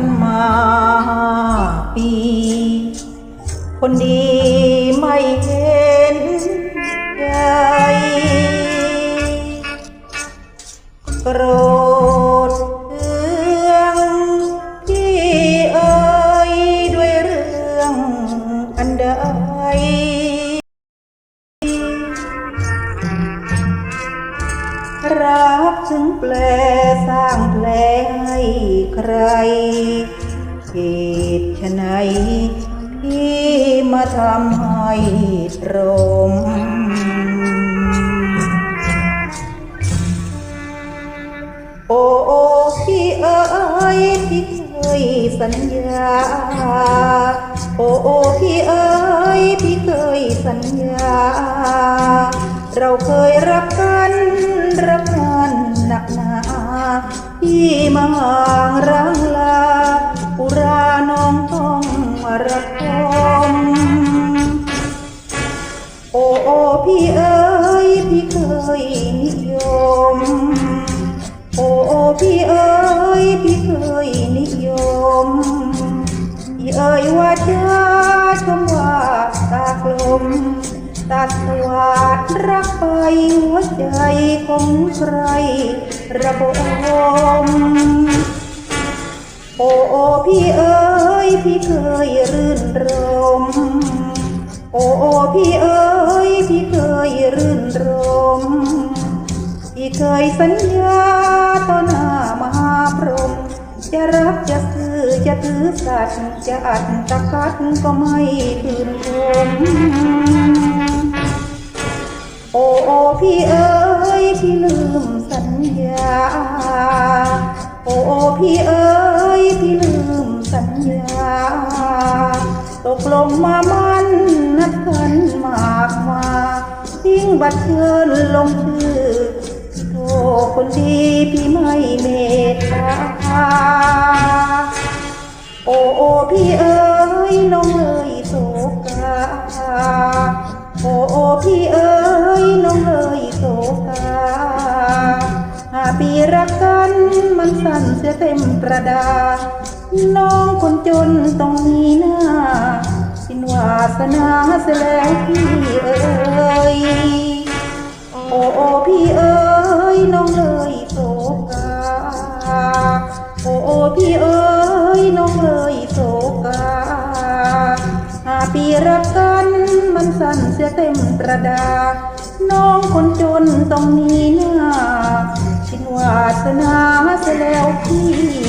ันมาปี คนดีไม่เห็นใจโกรธเรื่องที่เอ่ยด้วยเรื่องอันเดิม รักถึงแปลสร้างแผลให้ใครเหตุไฉนที่มาทำให้ตรมโอ้โอพี่เอ๋ยพี่เคยสัญญาโอโอ้พี่เอ๋ยพี่เคยสัญญา เราเคยรักกัน รักกันหนักหนาพี่มาห่างรังลาอุราน้องต้องมารักคมโอ้โอ้พี่เอ๋ยพี่เคยนิยม ตาสวัสดรักไปหัวใจของใครระบมโอ้โอ้พี่เอ๋ยพี่เคยรื่นรมโอ้โอ้พี่เอ๋ยพี่เคยรื่นรม พี่เคยสัญญาต่อหน้ามหาพรหมจะรักจะซื้อจะถือสัตย์จะอัดตะคัดก็ไม่คืนคม พี่เอ๋ยพี่ลืมสัญญา โอ้พี่เอ๋ยพี่ลืมสัญญา ตกลงมามันนัดกันมากมาทิ้งบัตรเชิญลงชื่อโทคนดีพี่ไม่เมตตาโอ้โอพี่เอ๋ยน้องเอ๋ยโศกาโอ้โอ้พี่เอ๋ย ปีรักกันมันสั่นเสียเต็มประดาน้องคนจนต้องมีหน้าสินวาสนาเสียแล้วพี่เอ๋ยโอ้โอ้พี่เอ๋ยน้องเอ๋ยโศกาโอ้โอ้พี่เอ๋ยน้องเอ๋ยโศกาหาปีรักกันมันสั่นเสียเต็มประดาน้องคนจนต้องมีหน้า วาสนาเสแล้วพี่